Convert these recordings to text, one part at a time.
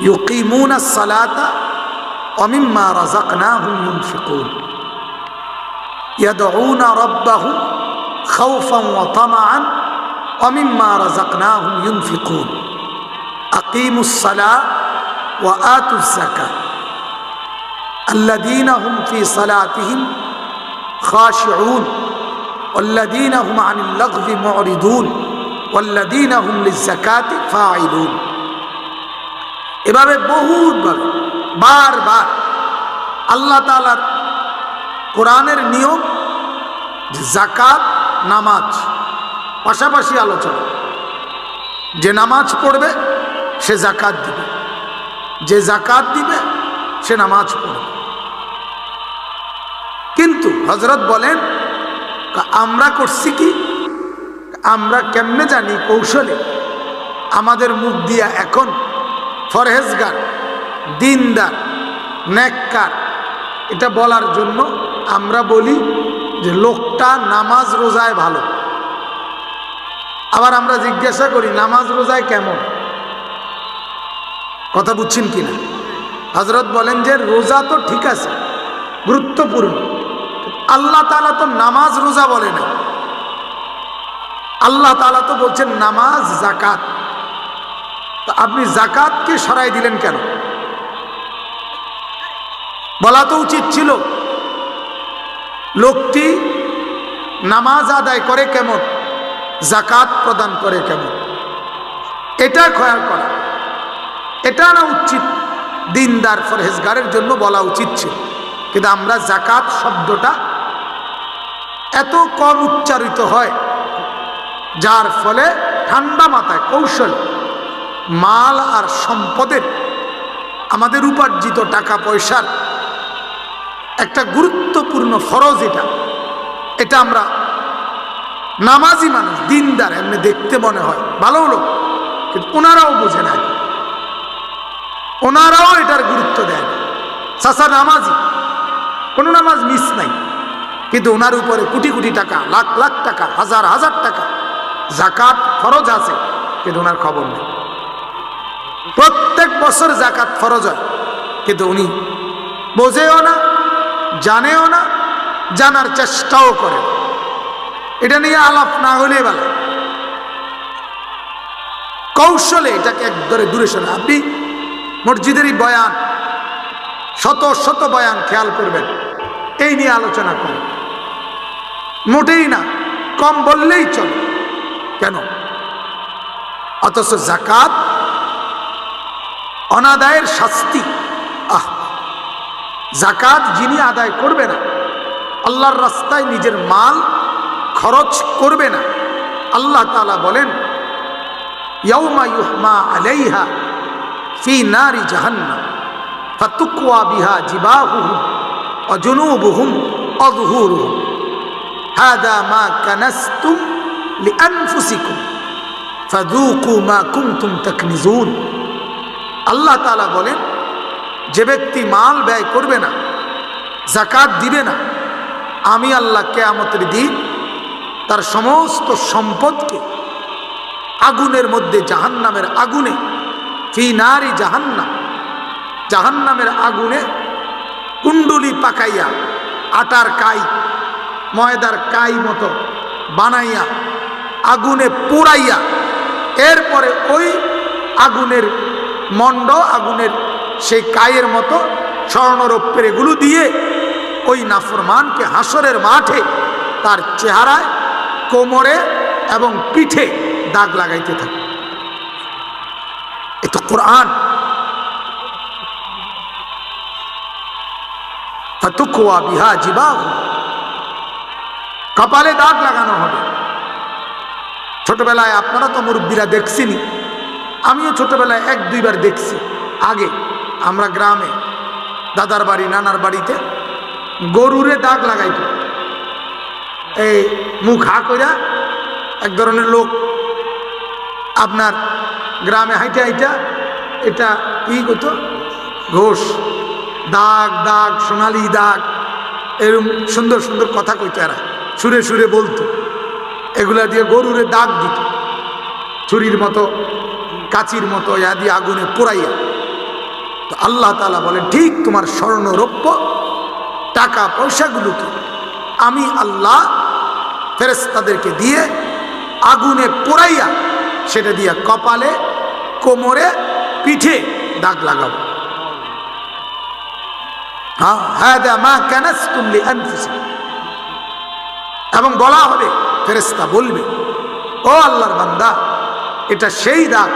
يقيمون الصلاة ومما رزقناهم ينفقون. يدعون ربهم خوفا وطمعا ومما رزقناهم ينفقون. أقيموا الصلاة وآتوا الزكاة. الذين هم في صلاتهم خاشعون والذين هم عن اللغو معرضون والذين هم للزكاة فاعلون. এভাবে বহুতভাবে, বারবার আল্লাহ তালার কোরআনের নিয়ম জাকাত নামাজ, পাশাপাশি আলোচনা। যে নামাজ পড়বে, সে জাকাত দিবে। যে জাকাত দিবে, সে নামাজ পড়বে। কিন্তু হজরত বলেন আমরা করছি কি, আমরা কেমনে জানি কৌশলে আমাদের মুখ দিয়া এখন ফরহেজগার, দিনদার নেককার এটা বলার জন্য আমরা বলি যে লোকটা নামাজ রোজায় ভালো। আবার আমরা জিজ্ঞাসা করি, নামাজ রোজায় কেমন? কথা বুঝছেন কিনা? হজরত বলেন যে রোজা তো ঠিক আছে, গুরুত্বপূর্ণ। আল্লাহ তালা তো নামাজ রোজা বলে না। আল্লাহ তালা তো বলছেন নামাজ জাকাত। আপনি জাকাতকে সরাই দিলেন কেন? বলা তো উচিত ছিল, লোকটি নামাজ আদায় করে কেমন, জাকাত প্রদান করে কেমন। এটা খয়াল করা। এটা না উচিত, দিনদার ফরহেজগারের জন্য বলা উচিত ছিল। কিন্তু আমরা জাকাত শব্দটা এত কম উচ্চারিত হয়, যার ফলে ঠান্ডা মাথায় কৌশল মাল আর সম্পদের আমাদের উপার্জিত টাকা পয়সার একটা গুরুত্বপূর্ণ ফরজ এটা। এটা আমরা নামাজি মানুষ, দিনদার, এমনি দেখতে মনে হয়। ভালো লোক, কিন্তু ওনারাও বোঝে না। ওনারাও এটার গুরুত্ব দেয় না। চাষা নামাজি, কোনো নামাজ মিস নাই। কিন্তু ওনার উপরে কোটি কোটি টাকা, লাখ লাখ টাকা, হাজার হাজার টাকা, জাকাত ফরজ আছে, কিন্তু ওনার খবর নেই। প্রত্যেক বছর জাকাত ফরজ হয়। কিন্তু উনি বোঝেও না, জানেও না, জানার চেষ্টাও করে। এটা নিয়ে আলাপ না হলে ভালো কৌশলে এটাকে একদরে দূরে সরে। আপনি মসজিদেরই বয়ান, শত শত বয়ান খেয়াল করবেন। এই নিয়ে আলোচনা করেন। মোটেই না, কম বললেই চলে। কেন? অথচ জাকাত অনাদায়ের শাস্তি। আহ জাকাত যিনি আদায় করবে না, আল্লাহর রাস্তায় নিজের মাল খরচ করবে না। আল্লাহ তালা বলেন ইয়ৌমা ইউহমা আলাইহা ফি নারি জাহান্নাম, ফাতুকওয়া বিহা জিবাহুহুম অজুনুবুহুম অযুহুরুহুম হাদা মা কানাসতুম লিআনফুসিকুম ফাযুকু মা কুনতুম তাকনিজুন। আল্লাহ তালা বলেন, যে ব্যক্তি মাল ব্যয় করবে না জাকাত দিবে না, আমি আল্লাহ কেয়ামতের দিন তার সমস্ত সম্পদকে আগুনের মধ্যে জাহান্নামের আগুনে ফি নারী জাহান্নাম, জাহান্নামের আগুনে কুণ্ডুলি পাকাইয়া, আটার কাই, ময়দার কাই মতো বানাইয়া, আগুনে পোড়াইয়া, এরপরে ওই আগুনের মণ্ড আগুনের সেই কায়ের মতো স্বর্ণরৌপ্যের এগুলো দিয়ে ওই নাফরমানকে হাসরের মাঠে তার চেহারায়, কোমরে এবং পিঠে দাগ লাগাইতে থাকে। এ তো কোরআন। বিহা জিবাহ। কপালে দাগ লাগানো হবে। ছোটবেলায় আপনারা তো মুরব্বীরা দেখছিনি আমিও ছোটবেলায় এক দুইবার দেখছি। আগে আমরা গ্রামে দাদার বাড়ি, নানার বাড়িতে গরুরে দাগ লাগাইত। এই মুখ হা কইরা এক ধরনের লোক আপনার গ্রামে হাইটা হাইটা এটা কি করতো, ঘোষ, দাগ দাগ, সোনালি দাগ এরকম সুন্দর সুন্দর কথা কইতো এরা, সুরে সুরে বলতো। এগুলা দিয়ে গরুরে দাগ দিত। ছুরির মতো কাচির মতো ইয়া দিয়ে আগুনে পোড়াইয়া। তো আল্লাহ তালা বলে ঠিক তোমার স্বর্ণ রৌপ্য টাকা পয়সাগুলোকে আমি আল্লাহ ফেরেস্তাদেরকে দিয়ে আগুনে পোড়াইয়া সেটা দিয়া কপালে, কোমরে, পিঠে দাগ লাগাবো। হ্যাঁ এবং বলা হবে ফেরেস্তা বলবে, ও আল্লাহর বান্দা, এটা সেই দাগ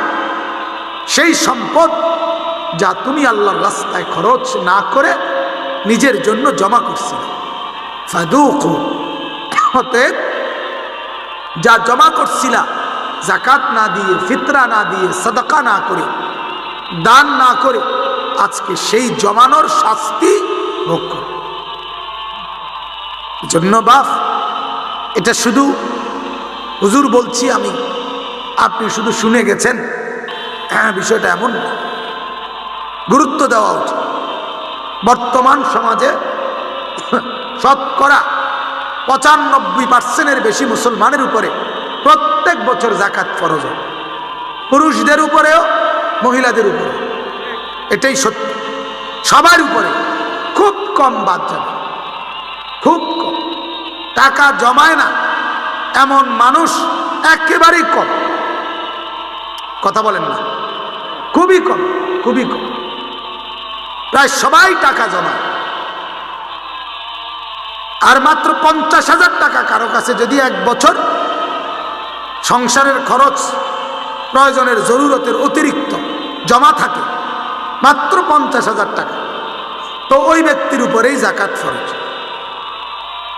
সেই সম্পদ যা তুমি আল্লাহর রাস্তায় খরচ না করে নিজের জন্য জমা অতএব যা জমা করছিলা জাকাত না দিয়ে, ফিতরা না দিয়ে, সদকা না করে, দান না করে, আজকে সেই জমানোর শাস্তি ভোগ জন্য বাপ, এটা শুধু হুজুর বলছি আমি, আপনি শুধু শুনে গেছেন। বিষয়টা এমন গুরুত্ব দেওয়া উচিত। বর্তমান সমাজে শতকরা পঁচানব্বই পার্সেন্টের বেশি মুসলমানের উপরে প্রত্যেক বছর জাকাত ফরজ হয়। পুরুষদের উপরেও, মহিলাদের উপরে। এটাই সত্য। সবার উপরে খুব কম বাদ যাবে। খুব কম। টাকা জমায় না। এমন মানুষ একেবারেই কম। কথা বলেন না। খুবই কম খুবই কম। প্রায় সবাই টাকা জমায়। আর মাত্র পঞ্চাশ হাজার টাকা কারও কাছে যদি এক বছর সংসারের খরচ, প্রয়োজনের জরুরতের অতিরিক্ত জমা থাকে, মাত্র পঞ্চাশ হাজার টাকা। তো ওই ব্যক্তির উপরেই জাকাত ফরজ।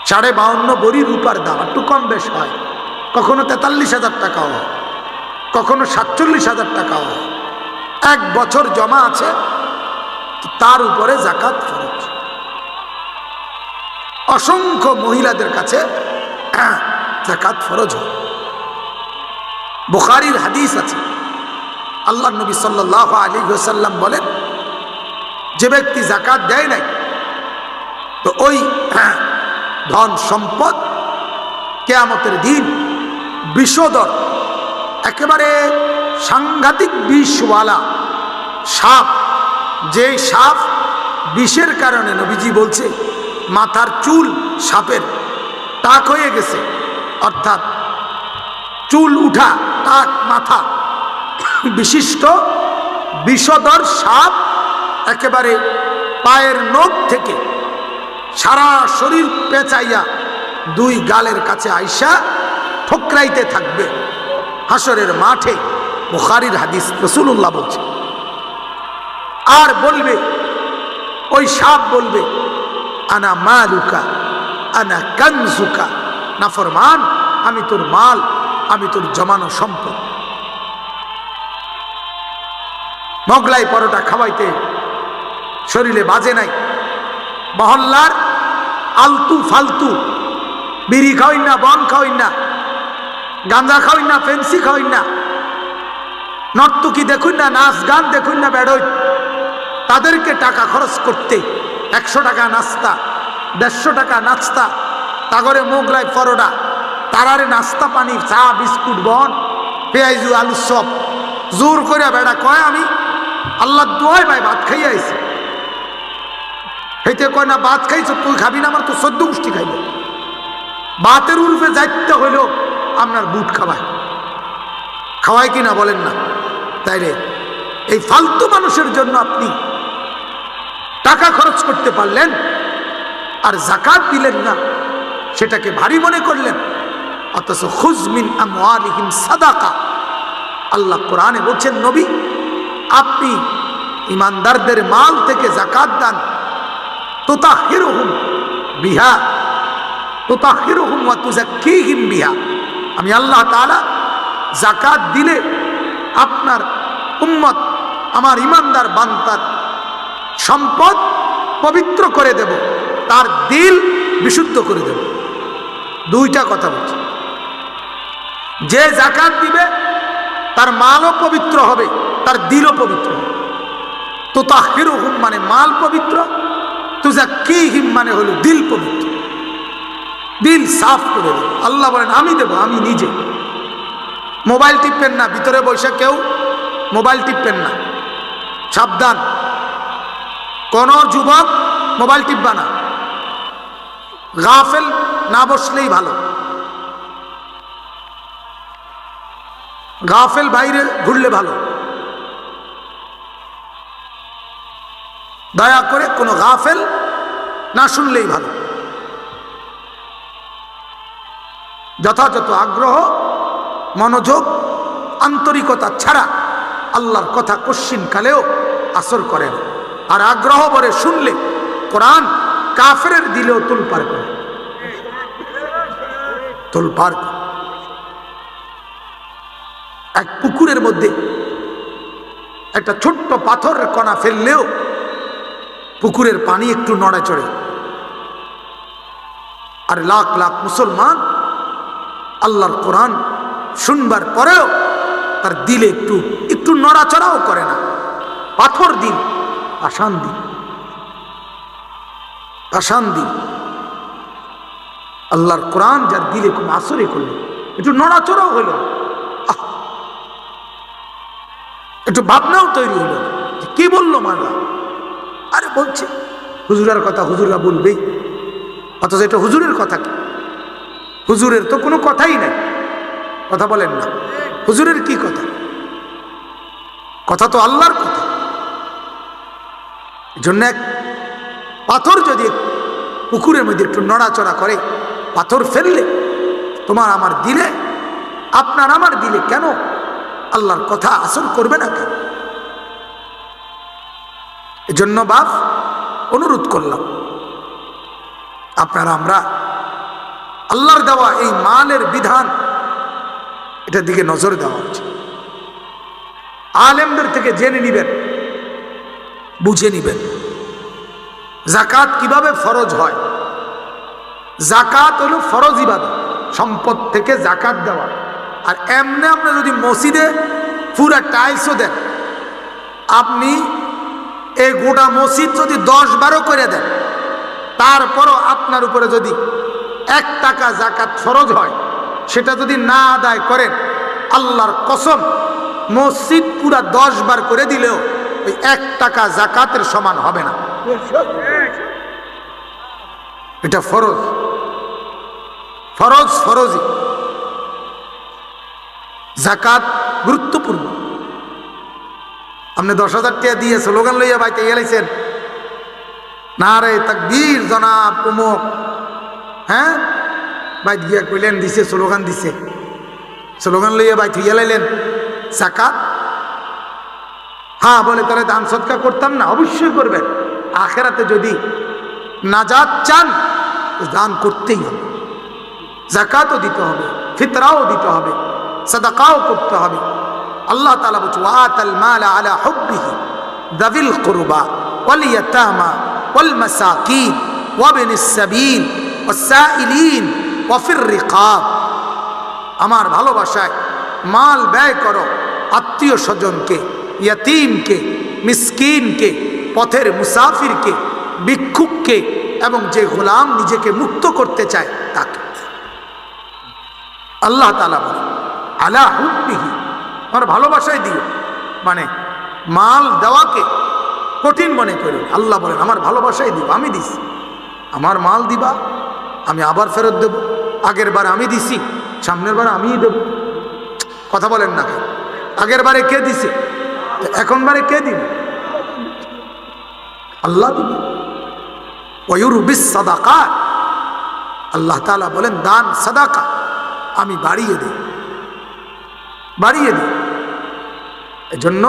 সাড়ে বাউন্ন বড়ি রূপার দাম একটু কম বেশ হয়। কখনো তেতাল্লিশ হাজার টাকাও হয়, কখনো সাতচল্লিশ হাজার টাকাও হয়। এক বছর জমা আছে তার উপরে জাকাত ফরজ। অসংখ্য মহিলাদের কাছে জাকাত ফরজ হয়। বুখারির হাদিস আছে। আল্লাহ নবী সাল্লাহ আলী সাল্লাম বলেন, যে ব্যক্তি জাকাত দেয় নাই, তো ওই ধন সম্পদ কেয়ামতের দিন বিষদর একেবারে সাংঘাতিক বিষওয়ালা সাপ। যে সাপ বিষের কারণে নবীজি বলছে, মাথার চুল সাপের, টাক হয়ে গেছে। অর্থাৎ চুল উঠা, টাক মাথা। বিশিষ্ট বিষদর সাপ একেবারে পায়ের নখ থেকে সারা শরীর পেঁচাইয়া দুই গালের কাছে আইসা ঠোকরাইতে থাকবে। হাসরের মাঠে বুখারির হাদিস রসুল্লাহ বলছে। আর বলবে, ওই সাপ বলবে, আনা মালুকা, আনা কানজুকা, নাফরমান, আমি তোর মাল, আমি তোর জমানো সম্পদ। মগলাই পরোটা খাওয়াইতে শরীরে বাজে নাই। মহল্লার আলতু ফালতু, বিড়ি খাওয়াই না, বন খাওয়াই না গাঁজা খাওয়াইন না, ফেন্সি খাওয়াইন না। নর্তুকি দেখুন না, নাচ গান দেখুন না বেড়ই তাদেরকে টাকা খরচ করতে একশো টাকা নাস্তা, দেড়শো টাকা নাস্তা, তাগরে মোগলাই পরোটা, তারারে নাস্তা, পানি, চা, বিস্কুট, বন, পেঁয়াজু, আলু সব। জোর করে বেড়া কয় আমি, আল্লাহ দোয়াই ভাই ভাত খাইয়ে আইছি। হেতে কয় না, ভাত খাইছো, তুই খাবি না, আমার তো সদ্য গোষ্ঠী খাইবে। বাতের উল্পে যাইতে হইল আপনার বুট খাওয়ায়। খাওয়ায় কি না বলেন না। তাই রে, এই ফালতু মানুষের জন্য আপনি টাকা খরচ করতে পারলেন আর জাকাত দিলেন না, সেটাকে ভারী মনে করলেন। অথচ খুজমিন আমিম সাদাকা। আল্লাহ কোরআনে বলছেন, নবী, আপনি ইমানদারদের মাল থেকে জাকাত দান। তোতা হিরোহুম বিহা তোতা হিরোহুম হিম বিহা। আমি আল্লাহ তালা জাকাত দিলে আপনার উম্মত, আমার ইমানদার বান্তার সম্পদ পবিত্র করে দেব, তার দিল বিশুদ্ধ করে দেব। দুইটা কথা বলছি। যে জাকাত দিবে, তার মালও পবিত্র হবে, তার দিলও পবিত্র তো তাহির হুম মানে মাল পবিত্র তুজা কি হিম মানে হলো দিল পবিত্র। দিল সাফ করে দেব। আল্লাহ বলেন, আমি দেব, আমি নিজে। মোবাইল টিপবেন না, ভিতরে বসে কেউ মোবাইল টিপবেন না। সাবধান। কোন যুবক মোবাইল টিপবা না। গাফেল না বসলেই ভালো। গাফেল বাইরে ঘুরলে ভালো। দয়া করে কোনো গাফেল না শুনলেই ভালো। যথাযথ আগ্রহ, মনোযোগ, আন্তরিকতা ছাড়া আল্লাহর কথা কালেও আসর করে না। আর আগ্রহ ভরে শুনলে কোরআন কাফের দিলেও তুলপার করে। তুলপার করে। এক পুকুরের মধ্যে একটা ছোট্ট পাথরের কণা ফেললেও পুকুরের পানি একটু নড়ে চড়ে। আর লাখ লাখ মুসলমান আল্লাহর কোরআন শুনবার পরেও তার দিলে একটু একটু নড়াচড়াও করে না। পাথর দিন আসান দিন। আসান দিন। আল্লাহর কোরআন যার দিলে খুব আসরে করল একটু নড়াচড়াও হলো। আহ! একটু ভাবনাও তৈরি হলো। কি বলল মানলা আরে বলছে, হুজুরের কথা হুজুরা বলবেই অথচ এটা হুজুরের কথা কি? হুজুরের তো কোনো কথাই নাই। কথা বলেন না। হুজুরের কি কথা? কথা তো আল্লাহর কথা। জন্য এক পাথর যদি পুকুরের মধ্যে একটু নড়াচড়া করে, পাথর ফেললে তোমার আমার দিলে, আপনার আমার দিলে কেন আল্লাহর কথা আসল করবে না কেন? এজন্য বাপ, অনুরোধ করলাম, আপনারা আমরা আল্লাহর দেওয়া এই মালের বিধান, এটার দিকে নজর দেওয়া উচিত। আলেমদের থেকে জেনে নিবেন, বুঝে নিবেন। জাকাত কীভাবে ফরজ হয়? জাকাত হলো ফরজ ইবাদত, সম্পদ থেকে জাকাত দেওয়া। আর এমনি আপনি যদি মসজিদে পুরা টাইলসও দেন, আপনি এই গোটা মসজিদ যদি দশ বারো করে দেন, তারপরও আপনার উপরে যদি এক টাকা জাকাত ফরজ হয়, সেটা যদি না আদায় করেন, আল্লাহর কসম, মসজিদ পুরা দশ বার করে দিলেও ওই এক টাকা জাকাতের সমান হবে না। এটা ফরজ। ফরজ ফরজই। জাকাত গুরুত্বপূর্ণ। আপনি দশ হাজার টাকা দিয়ে স্লোগান লইয়া বাইতে গেলেছেন না রে তাকবীর জনাব উমুক হ্যাঁ? বাইত গিয়া কইলেন, দিছে, স্লোগান দিছে। স্লোগান লইয়া বাইত হইয়া লাইলেন, জাকাত? হ্যাঁ বলে তাহলে দান সৎকার করতাম না, অবশ্যই করবেন। আখেরাতে যদি নাজাত চান দান করতেই হবে। জাকাতও দিতে হবে, ফিতরাও দিতে হবে, সাদাকাও করতে হবে। আল্লাহ তালা বলছে, ওয়াতাল মাল আলা হুব্বিহি দাবিল কুরবা, ওয়াল ইয়াতামা, ওয়াল মাসাকিন, ওয়াবিনিস সাবিল। আমার ভালোবাসায় মাল ব্যয় করো আত্মীয় স্বজনকে, ইয়তিমকে, মিসকিনকে, পথের মুসাফিরকে, ভিক্ষুককে এবং যে গোলাম নিজেকে মুক্ত করতে চায় তাকে। আল্লাহ তালা বলে, আলা আমার ভালোবাসায় দিও। মানে মাল দেওয়াকে কঠিন মনে করি আল্লাহ বলেন, আমার ভালোবাসায় দিব আমি দিছি। আমার মাল দিবা আমি আবার ফেরত দেব। আগের বার আমি দিছি, সামনের বার আমিই দেব। কথা বলেন না? আগের বারে কে দিছে? এখন বারে কে দিবে? আল্লাহ দিবে। ওয়ুরবিস সাদাকা আল্লাহ তাআলা বলেন, দান, সাদাকা। আমি বাড়িয়ে দিই বাড়িয়ে দিই এজন্য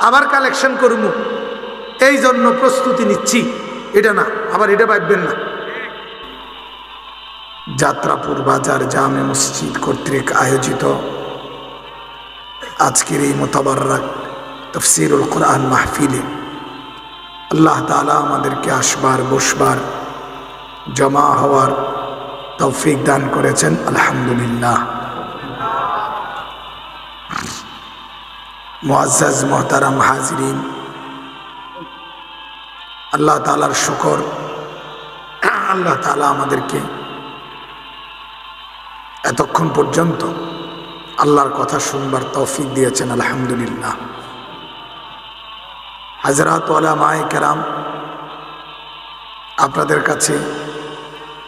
আবার কালেকশন করব এই জন্য প্রস্তুতি নিচ্ছি। এটা না, আবার এটা ভাববেন না। যাত্রাপুর বাজার জামে মসজিদ কর্তৃক আয়োজিত আজকের এই মোতাবারক তফসিরুল কোরআন মাহফিলে আল্লাহ তালা আমাদেরকে আসবার, বসবার, জমা হওয়ার তৌফিক দান করেছেন। আলহামদুলিল্লাহ। মুআজ্জাজ, মোহতারাম, হাজরিন, আল্লাহ তালার শুকর, আল্লাহ তালা আমাদেরকে এতক্ষণ পর্যন্ত আল্লাহর কথা শুনবার তৌফিক দিয়েছেন, আলহামদুলিল্লাহ। হাজরাত মায় কেরাম, আপনাদের কাছে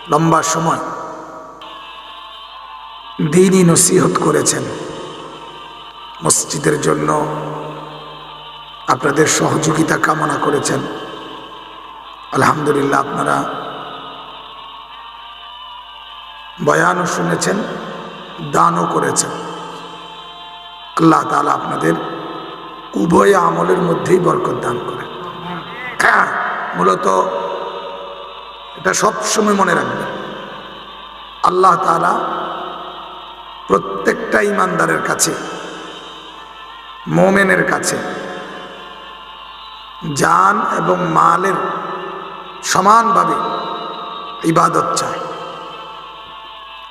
লম্বা সময় দিনই নসিহত করেছেন। মসজিদের জন্য আপনাদের সহযোগিতা কামনা করেছেন। আলহামদুলিল্লাহ, আপনারা বয়ানও শুনেছেন দানও করেছেন। আল্লাহ তালা আপনাদের উভয় আমলের মধ্যেই বরকত দান করেন। হ্যাঁ, মূলত এটা সবসময় মনে রাখবেন। আল্লাহ তালা প্রত্যেকটা ইমানদারের কাছে মোমেনের কাছে জান এবং মালের সমানভাবে ইবাদত চায়।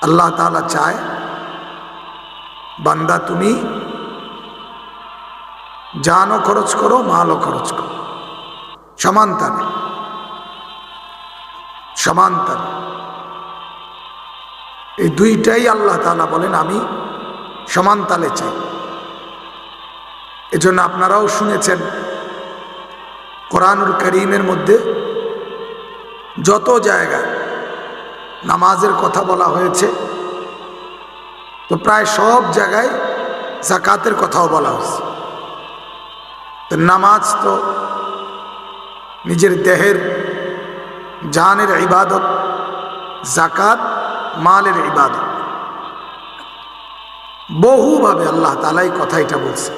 আল্লাহ তালা চায়, বান্দা তুমি জানও খরচ করো, মালও খরচ করো। সমানতানে সমানতানে এই দুইটাই আল্লাহ তালা বলেন, আমি সমানতালে চাই। এজন্য আপনারাও শুনেছেন, কোরআনুল করিমের মধ্যে যত জায়গায় নামাজের কথা বলা হয়েছে। তো প্রায় সব জায়গায় জাকাতের কথাও বলা হয়েছে। তো নামাজ তো নিজের দেহের জানের ইবাদত জাকাত মালের ইবাদত। বহুভাবে আল্লাহ তালাই কথা এটা বলছে।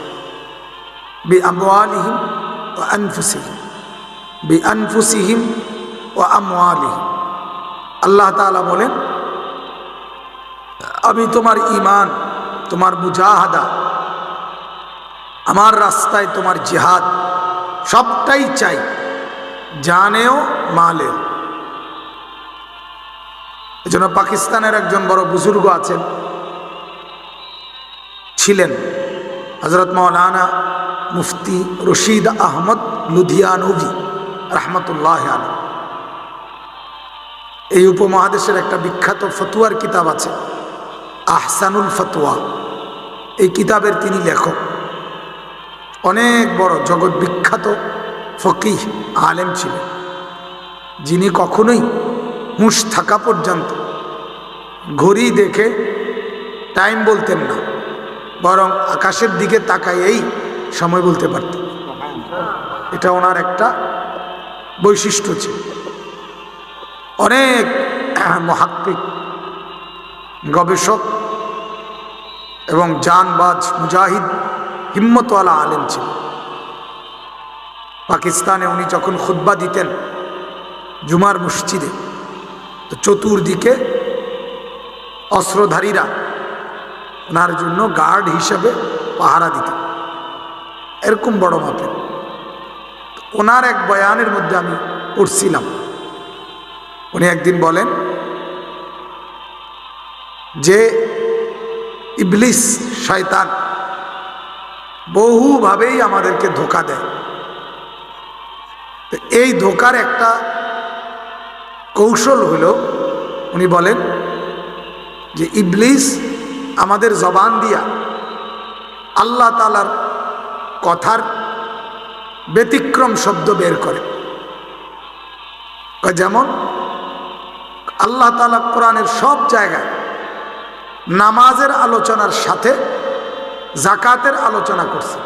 বি আমওয়ালিহিম ও আনফুসিহিম। বি আনফুসিহিম ও আমওয়ালিহিম। আল্লাহ তাআলা বলেন, আমি তোমার ইমান তোমার মুজাহাদা, আমার রাস্তায় তোমার জিহাদ সবটাই চাই, জানেও মালেও। এজন্য পাকিস্তানের একজন বড় বুজুর্গ আছেন, ছিলেন হজরত মৌলানা মুফতি রশিদ আহমদ লুধিয়ানবি রহমতুল্লাহ আলী এই উপমহাদেশের একটা বিখ্যাত ফতুয়ার কিতাব আছে, আহসানুল ফতুয়া। এই কিতাবের তিনি লেখক। অনেক বড়, জগৎ বিখ্যাত ফকিহ, আলেম ছিলেন। যিনি কখনোই হুঁশ থাকা পর্যন্ত ঘড়ি দেখে টাইম বলতেন না, বরং আকাশের দিকে তাকাইয়েই সময় বলতে পারতেন। এটা ওনার একটা বৈশিষ্ট্য ছিল। অনেক মহাত্মিক গবেষক এবং জানবাজ, মুজাহিদ, হিম্মতওয়ালা আলেম ছিল পাকিস্তানে উনি যখন খুদ্া দিতেন জুমার মসজিদে, তো চতুর্দিকে অস্ত্রধারীরা ওনার জন্য গার্ড হিসেবে পাহারা দিতেন। এরকম বড় মাপের। ওনার এক বয়ানের মধ্যে আমি পড়ছিলাম। উনি একদিন বলেন যে ইবলিস, শয়তান বহুভাবেই আমাদেরকে ধোকা দেয়। তো এই ধোকার একটা কৌশল হলো, উনি বলেন যে ইবলিস আমাদের জবান দিয়া আল্লাহ তালার কথার ব্যতিক্রম শব্দ বের করে। যেমন আল্লাহ তালা কোরআনের সব জায়গায় নামাজের আলোচনার সাথে জাকাতের আলোচনা করছে।